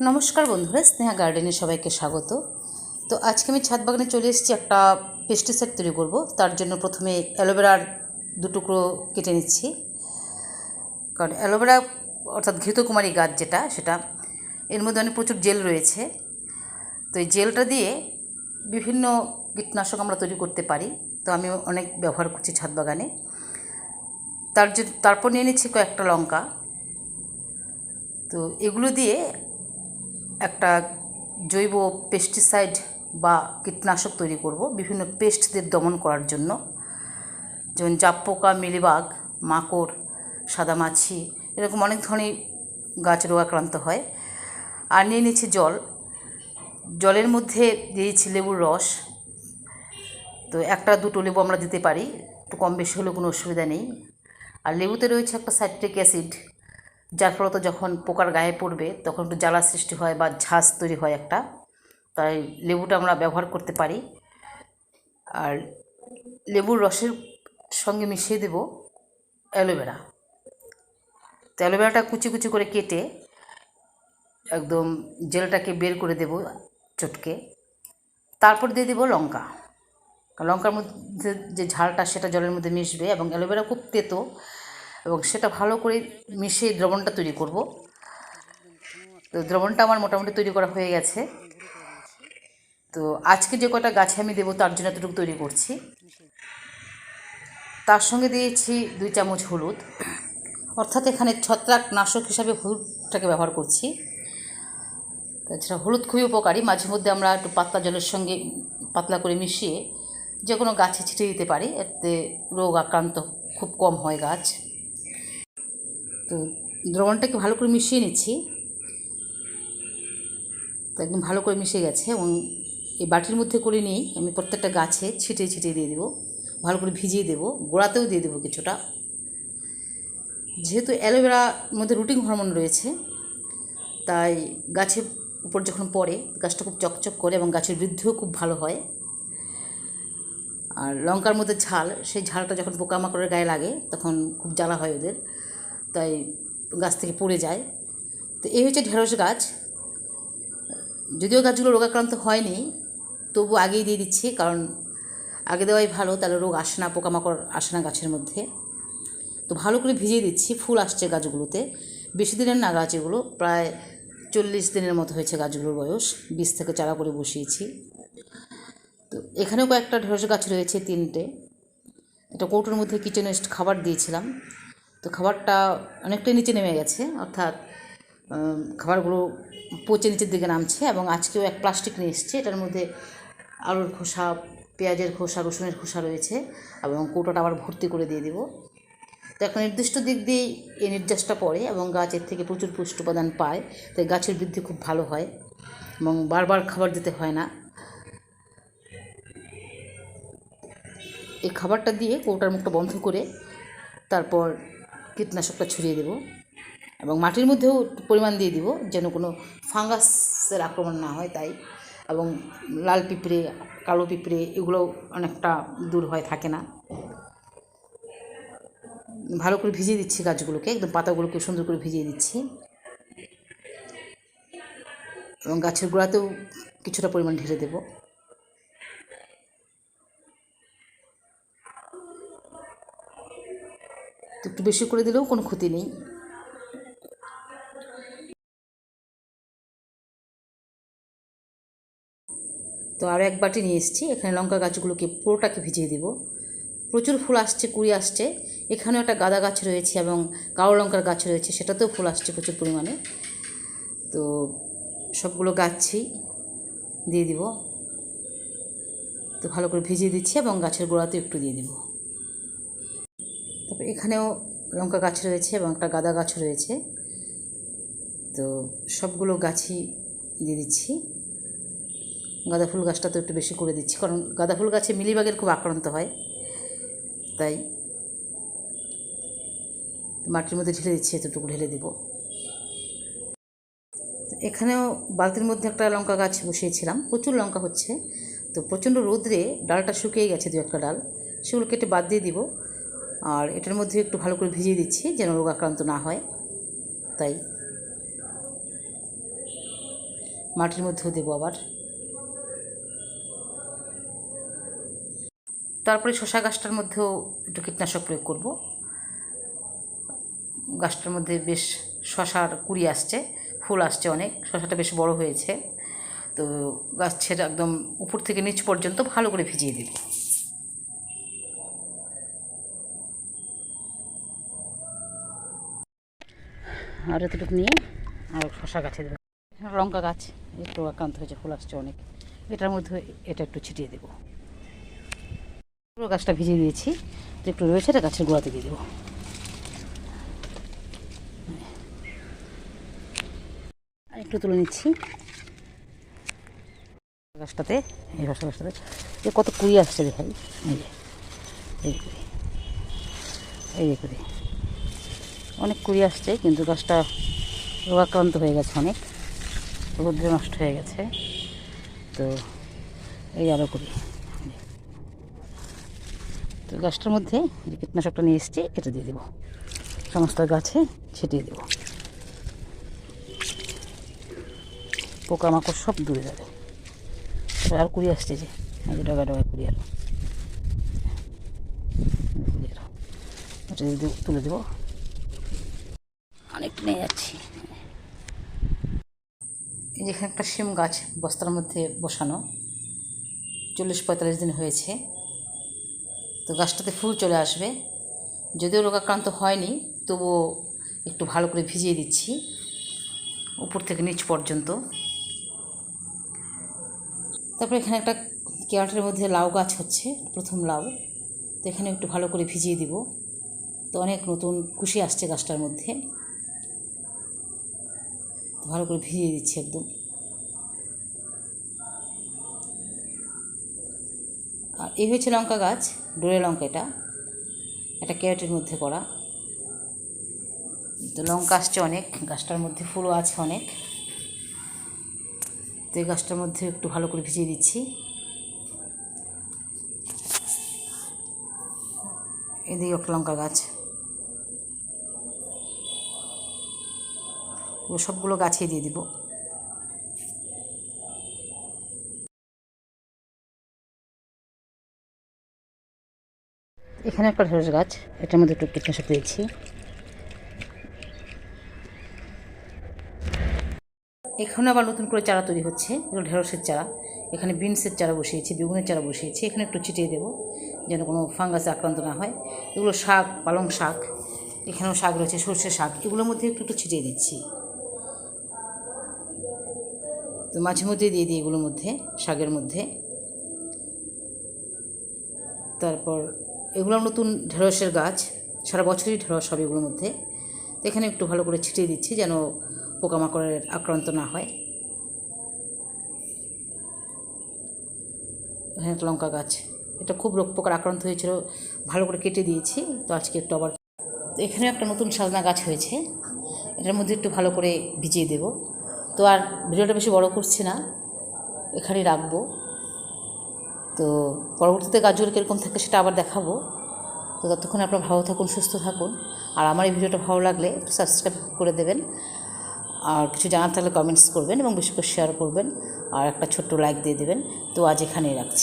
নমস্কার বন্ধুরা, স্নেহা গার্ডেনে সবাইকে স্বাগত। তো আজকে আমি ছাদ বাগানে চলে এসেছি, একটা পেস্টিসাইড তৈরি করব। তার জন্য প্রথমে অ্যালোভেরার দু টুকরো কেটে নিচ্ছি। কারণ অ্যালোভেরা, অর্থাৎ ঘৃতকুমারী গাছ যেটা, সেটা এর মধ্যে অনেক প্রচুর জেল রয়েছে। তো এই জেলটা দিয়ে বিভিন্ন কীটনাশক আমরা তৈরি করতে পারি। তো আমি অনেক ব্যবহার করছি ছাদ বাগানে। তার জন্য তারপর নিয়ে নিচ্ছি কয়েকটা লঙ্কা। তো এগুলো দিয়ে একটা জৈব পেস্টিসাইড বা কীটনাশক তৈরি করব, বিভিন্ন পেস্টদের দমন করার জন্য। যেমন জাপ পোকা মিলিবাগ, মাকড়, সাদামাছি, এরকম অনেক ধরনের গাছ রোগাক্রান্ত হয়। আর নিয়ে নিচ্ছি জল। জলের মধ্যে দিয়েছি লেবুর রস। তো একটা দুটো লেবু আমরা দিতে পারি, একটু কম বেশি হলেও কোনো অসুবিধা নেই। আর লেবুতে রয়েছে একটা সাইট্রিক অ্যাসিড। যার ফলত যখন পোকার গায়ে পড়বে, তখন একটু জ্বালা সৃষ্টি হয় বা ঝাঁজ তৈরি হয় একটা। তাই লেবুটা আমরা ব্যবহার করতে পারি। আর লেবুর রসের সঙ্গে মিশিয়ে দেব অ্যালোভেরা। তো অ্যালোভেরাটা কুচি কুচি করে কেটে একদম জেলটাকে বের করে দেব চটকে। তারপর দিয়ে দেবো লঙ্কা। লঙ্কার মধ্যে যে ঝালটা, সেটা জলের মধ্যে মিশবে এবং অ্যালোভেরা খুব তেতো। এবং সেটা ভালো করে মিশিয়ে দ্রবণটা তৈরি করব। তো দ্রবণটা আমার মোটামুটি তৈরি করা হয়ে গেছে। তো আজকে যে কটা গাছে আমি দেবো তার জন্য এতটুকু তৈরি করছি। তার সঙ্গে দিয়েছি দুই চামচ হলুদ। অর্থাৎ এখানে ছত্রাক নাশক হিসাবে হলুদটাকে ব্যবহার করছি। তাছাড়া হলুদ খুবই উপকারী। মাঝে মধ্যে আমরা একটু পাতলা জলের সঙ্গে পাতলা করে মিশিয়ে যে কোনো গাছে ছিটিয়ে দিতে পারি। এতে রোগ আক্রান্ত খুব কম হয় গাছ। তো দ্রবণটাকে ভালো করে মিশিয়ে নিচ্ছি। তো একদম ভালো করে মিশে গেছে। এবং এই বাটির মধ্যে করে নিয়েই আমি প্রত্যেকটা গাছে ছিটিয়ে ছিটিয়ে দিয়ে দেবো। ভালো করে ভিজিয়ে দেবো। গোড়াতেও দিয়ে দেবো কিছুটা। যেহেতু অ্যালোভেরার মধ্যে রুটিন হরমোন রয়েছে, তাই গাছের উপর যখন পড়ে, গাছটা খুব চকচক করে এবং গাছের বৃদ্ধিও খুব ভালো হয়। আর লঙ্কার মধ্যে ঝাল, সেই ঝালটা যখন পোকামাকড়ের গায়ে লাগে, তখন খুব জ্বালা হয় ওদের। তাই গাছ থেকে পড়ে যায়। তো এই হচ্ছে ঢেঁড়স গাছ। যদিও গাছগুলো রোগাক্রান্ত হয়নি, তবু আগেই দিয়ে দিচ্ছি, কারণ আগে দেওয়াই ভালো, তাহলে রোগ আসে না, পোকামাকড় আসে না গাছের মধ্যে। তো ভালো করে ভিজিয়ে দিচ্ছি, ফুল আসছে গাছগুলোতে। বেশি দিনের না গাছ এগুলো, প্রায় চল্লিশ দিনের মতো হয়েছে গাছগুলোর বয়স বীজ থেকে চারা করে বসিয়েছি। তো এখানেও কয়েকটা ঢেঁড়স গাছ রয়েছে, তিনটে। একটা কৌটোর মধ্যে কিচেন ওয়েস্ট খাবার দিয়েছিলাম। তো খাবারটা অনেকটাই নিচে নেমে গেছে, অর্থাৎ খাবারগুলো পচে নিচের দিকে নামছে এবং আজকেও এক প্লাস্টিক নিয়ে এসছে। এটার মধ্যে আলুর খোসা, পেঁয়াজের খোসা, রসুনের খোসা রয়েছে এবং কৌটোটা আবার ভর্তি করে দিয়ে দেবো। তো একটা নির্দিষ্ট দিক দিয়েই এই নির্যাসটা পড়ে এবং গাছের থেকে প্রচুর পুষ্টি উপাদান পায়, তাই গাছের বৃদ্ধি খুব ভালো হয় এবং বারবার খাবার দিতে হয় না। এই খাবারটা দিয়ে কৌটার মুখটা বন্ধ করে তারপর কীটনাশকটা ছড়িয়ে দেব এবং মাটির মধ্যেও পরিমাণ দিয়ে দিব যেন কোনো ফাঙ্গাসের আক্রমণ না হয় তাই। এবং লাল পিঁপড়ে, কালো পিঁপড়ে এগুলো অনেকটা দূর হয়, থাকে না। ভালো করে ভিজিয়ে দিচ্ছি গাছগুলোকে, একদম পাতাগুলোকে সুন্দর করে ভিজিয়ে দিচ্ছি। এবং গাছের গোড়াতেও কিছুটা পরিমাণ ঢেলে দেবো। একটু বেশি করে দিলেও কোনো ক্ষতি নেই। তো আরও এক বাটি নিয়ে এসেছি। এখানে লঙ্কা গাছগুলোকে পুরোটাকে ভিজিয়ে দিব। প্রচুর ফুল আসছে, কুড়ি আসছে। এখানেও একটা গাঁদা গাছ রয়েছে এবং কালো লঙ্কার গাছ রয়েছে, সেটাতেও ফুল আসছে প্রচুর পরিমাণে। তো সবগুলো গাছই দিয়ে দিব। তো ভালো করে ভিজিয়ে দিচ্ছি এবং গাছের গোড়াতে একটু দিয়ে দিব। তারপর এখানেও লঙ্কা গাছ রয়েছে এবং একটা গাঁদা গাছ রয়েছে। তো সবগুলো গাছই দিয়ে দিচ্ছি। গাঁদা ফুল গাছটা তো একটু বেশি করে দিচ্ছি, কারণ গাঁদা ফুল গাছে মিলিবাগের খুব আক্রান্ত হয়। তাই মাটির মধ্যে ঢেলে দিচ্ছি, এতটুকু ঢেলে দেব। এখানেও বালতির মধ্যে একটা লঙ্কা গাছ বসিয়েছিলাম, প্রচুর লঙ্কা হচ্ছে। তো প্রচণ্ড রোদ্রে ডালটা শুকিয়ে গেছে দু একটা ডাল সেগুলো কেটে বাদ দিয়ে দিব। আর এটার মধ্যে একটু ভালো করে ভিজিয়ে দিচ্ছি যেন রোগ আক্রান্ত না হয়। তাই মাটির মধ্যেও দেবো আবার। তারপরে শশা গাছটার মধ্যেও একটু কীটনাশক প্রয়োগ করব। গাছটার মধ্যে বেশ শশার কুড়ি আসছে, ফুল আসছে অনেক, শশাটা বেশ বড় হয়েছে। তো গাছের একদম উপর থেকে নিচ পর্যন্ত ভালো করে ভিজিয়ে দেব। আর এতটুকু নিয়ে আর শশা গাছে দেবো। লঙ্কা গাছ একটু আক্রান্ত হয়েছে, ফুল আসছে অনেক। এটার মধ্যে এটা একটু ছিটিয়ে দেবো। পুরো গাছটা ভিজিয়ে দিয়েছি একটু রয়েছে এটা গাছের গোড়াতে দিয়ে দেবো। একটু তুলে নিচ্ছি। গাছটাতে, এই রসা গাছটাতে। কত কুড়ি আসছে দেখাই। এই এই কুড়ি এই কুড়ি অনেক কুড়ি আসছে, কিন্তু গাছটা রোগাক্রান্ত হয়ে গেছে অনেক। রোদ্রে নষ্ট হয়ে গেছে। তো এই আরও কুড়ি। তো গাছটার মধ্যে যে কীটনাশকটা নিয়ে এসেছি, এটা দিয়ে দেবো। সমস্ত গাছে ছিটিয়ে দেবো। পোকামাকড় সব দূরে যাবে। আর কুড়ি আসছে যে, এই ডগা ডগা কুড়ি আরও কুড়ি তুলে দেবো। নিয়ে যাচ্ছি এই যে এখানে একটা শিম গাছ বস্তার মধ্যে বসানো। চল্লিশ পঁয়তাল্লিশ দিন হয়েছে। তো গাছটাতে ফুল চলে আসবে। যদিও রোগাক্রান্ত হয়নি, তবুও একটু ভালো করে ভিজিয়ে দিচ্ছি। উপর থেকে নিচ পর্যন্ত। তারপরে এখানে একটা ক্যারেটের মধ্যে লাউ গাছ হচ্ছে, প্রথম লাউ। তো এখানে একটু ভালো করে ভিজিয়ে দিব। তো অনেক নতুন কুশি আসছে গাছটার মধ্যে। ভালো করে ভিজিয়ে দিচ্ছি একদম। আর এই হচ্ছে লঙ্কা গাছ, ডোরে লঙ্কা এটা। এটা ক্যারেটের মধ্যে করা। তো লঙ্কা আসছে অনেক, গাছটার মধ্যে ফুলও আছে অনেক। তো এই গাছটার মধ্যে একটু ভালো করে ভিজিয়ে দিচ্ছি। এদিকে লঙ্কা গাছ। সবগুলো গাছে দিয়ে দিব। এখানে একটা ঢেঁড়স গাছ, এটার মধ্যে একটু কীটনাশক দিয়েছি। এখানে আবার নতুন করে চারা তৈরি হচ্ছে, এগুলো ঢেঁড়সের চারা। এখানে বিনসের চারা বসিয়েছি, বেগুনের চারা বসিয়েছি, এখানে একটু ছিটিয়ে দেবো, যেন কোনো ফাঙ্গাসে আক্রান্ত না হয়। এগুলো শাক, পালং শাক, এখানেও শাক রয়েছে সর্ষে শাক, এগুলোর মধ্যে একটু একটু ছিটিয়ে দিচ্ছি। তো মাঝে মধ্যে দিয়ে দিই এগুলোর মধ্যে, শাকের মধ্যে। তারপর এগুলো নতুন ঢেঁড়সের গাছ, সারা বছরই ঢেঁড়স হবে এগুলোর মধ্যে। তো এখানে একটু ভালো করে ছিটিয়ে দিচ্ছি যেন পোকামাকড়ের আক্রান্ত না হয়। এখানে লঙ্কা গাছ, এটা খুব রোগ পোকার আক্রান্ত হয়েছিল, ভালো করে কেটে দিয়েছি, তো আজকে একটু আবার এখানে একটা নতুন সাজনা গাছ হয়েছে, এটার মধ্যে একটু ভালো করে ভিজিয়ে দেব। তো আর ভিডিওটা বেশি বড় করছি না, এখানেই রাখব। তো পরবর্তীতে গাছগুলো কীরকম থাকে সেটা আবার দেখাবো। তো ততক্ষণ আপনারা ভালো থাকুন, সুস্থ থাকুন। আর আমার এই ভিডিওটা ভালো লাগলে একটু সাবস্ক্রাইব করে দেবেন। আর কিছু জানার থাকলে কমেন্টস করবেন এবং বেশি করে শেয়ার করবেন। আর একটা ছোট্ট লাইক দিয়ে দেবেন। তো আজ এখানেই রাখছি।